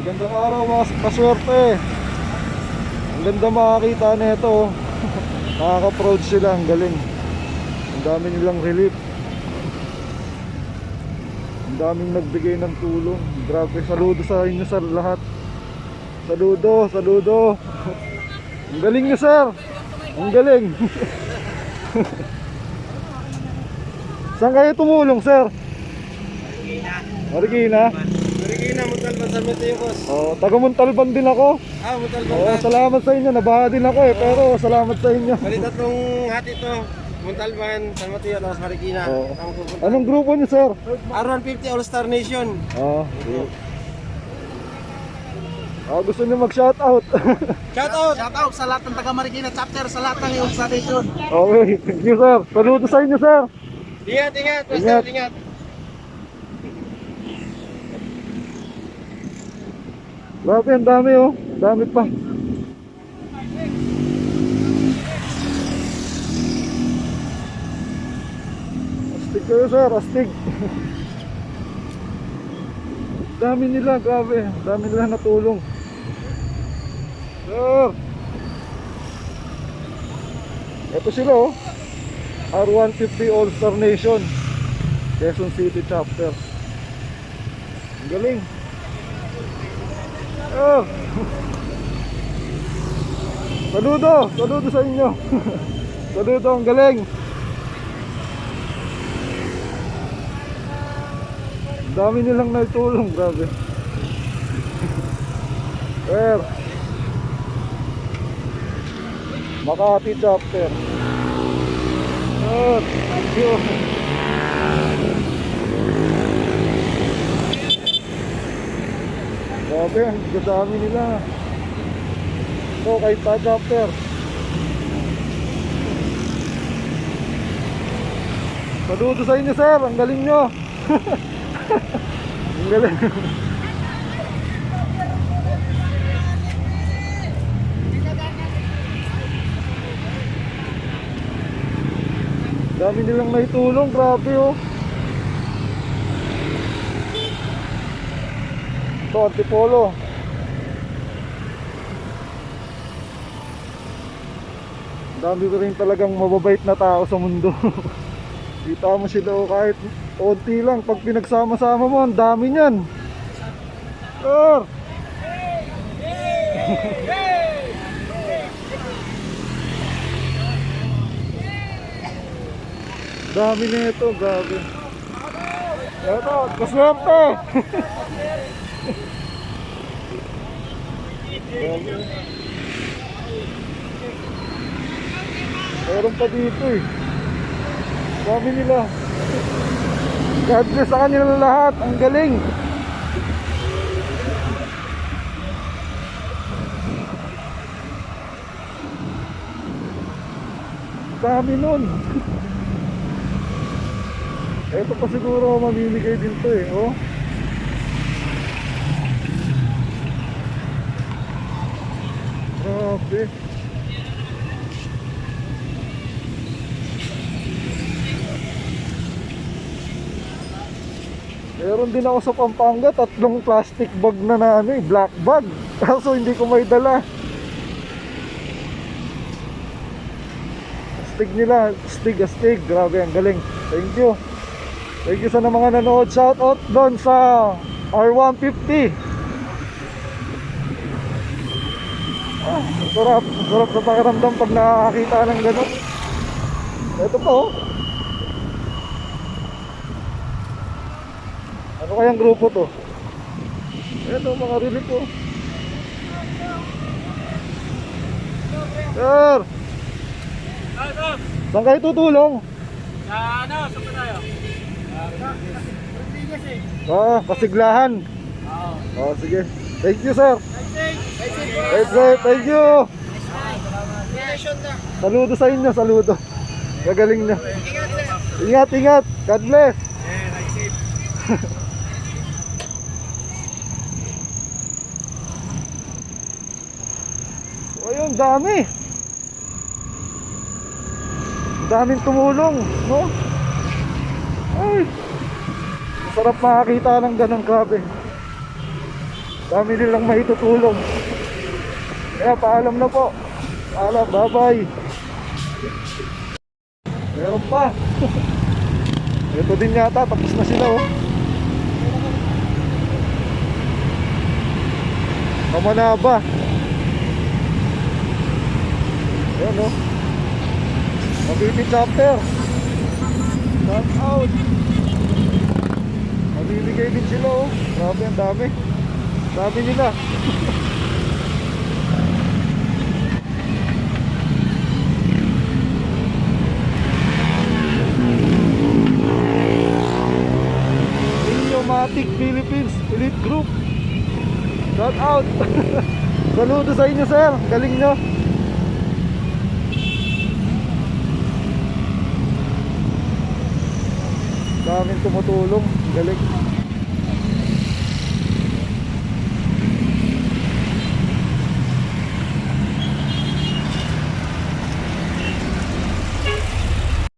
Magandang araw mga kaswerte. Ang ganda makakita nito. oh. Nakaka-proud sila, ang galing. Ang dami nilang relief. Ang daming nagbigay ng tulong. Grabe, saludo sa inyo sa lahat. Saludo, saludo. Ang galing niyo, sir. Ang galing. Saan kayo tumulong, sir? Marikina. Marikina, Montalban, San Mateo, boss. Oh, taga Montalban din ako. Ah, Montalban Oo, ka. salamat sa inyo. Nabaha din ako eh, pero salamat sa inyo. Bali tatlong hati to. Montalban, San Mateo, tapos Marikina. Pupunta. Anong grupo niyo, sir? R150 All Star Nation. Ah, okay. Ah, gusto niyo mag-shoutout. Shout out! Shout out sa lahat ng taga Marikina chapter sa lahat ng iyong station. okay, thank you, sir. Saludo sa inyo, sir. Ingat, ingat, Ingat. ingat. Grabe, ang dami oh. Dami pa. Astig kayo, sir. Astig. dami nila, grabe. Dami nila natulong. Sir. Ito sila oh. R150 All Star Nation. Quezon City chapter. Ang galing. Oh. Saludo, saludo sa inyo. saludo, ang galing. Dami nilang naitulong, grabe. Sir. Makati chapter. Sir, thank you. Grabe, ang gadami nila. Ito kay Tag Chapter. Saludo sa inyo sir, ang galing nyo. ang galing. Dami nilang naitulong, grabe oh. Ito, Antipolo. Dami ko rin talagang mababait na tao sa mundo. Kita mo sila oh, kahit onti lang. Pag pinagsama-sama mo, ang dami niyan. Sir! dami nito, grabe. Ito, kaswerte! Meron pa dito eh. Dami nila. God bless sa kanila lahat. Ang galing. Dami nun. Ito pa siguro mamimigay din to eh. Oh. Grabe. Meron din ako sa Pampanga, tatlong plastic bag na na ano eh, black bag. Kaso hindi ko may dala. Astig nila, astig, astig. Grabe, ang galing. Thank you. Thank you sa mga nanood. Shout out doon sa R150. Ah, sarap. Sarap sa pakiramdam pag nakakita ng gano'n. Ito po. oh. Ano kayang grupo to? Ito mga relief ko. Sir! Saan kayo tutulong? Sa ano, saan tayo? Ah, pasiglahan. Oh, sige. Thank you, sir. Right, right. Thank you. Saludo sa inyo, saludo. Gagaling na. Ingat, ingat. God bless. So, ayun, dami. Daming tumulong, no? Ay. Sarap makakita ng ganong grabe. Dami nilang maitutulong. Kaya paalam na po. Paalam, bye-bye. Meron pa. Ito din yata, tapos na sila oh. Kamanaba. Ayan oh. Mabiti chapter. Shout out. Mabibigay din sila oh. Grabe ang dami. Dami nila. Group. Shout out. Saludo sa inyo sir. Galing nyo. Daming tumutulong. Galing.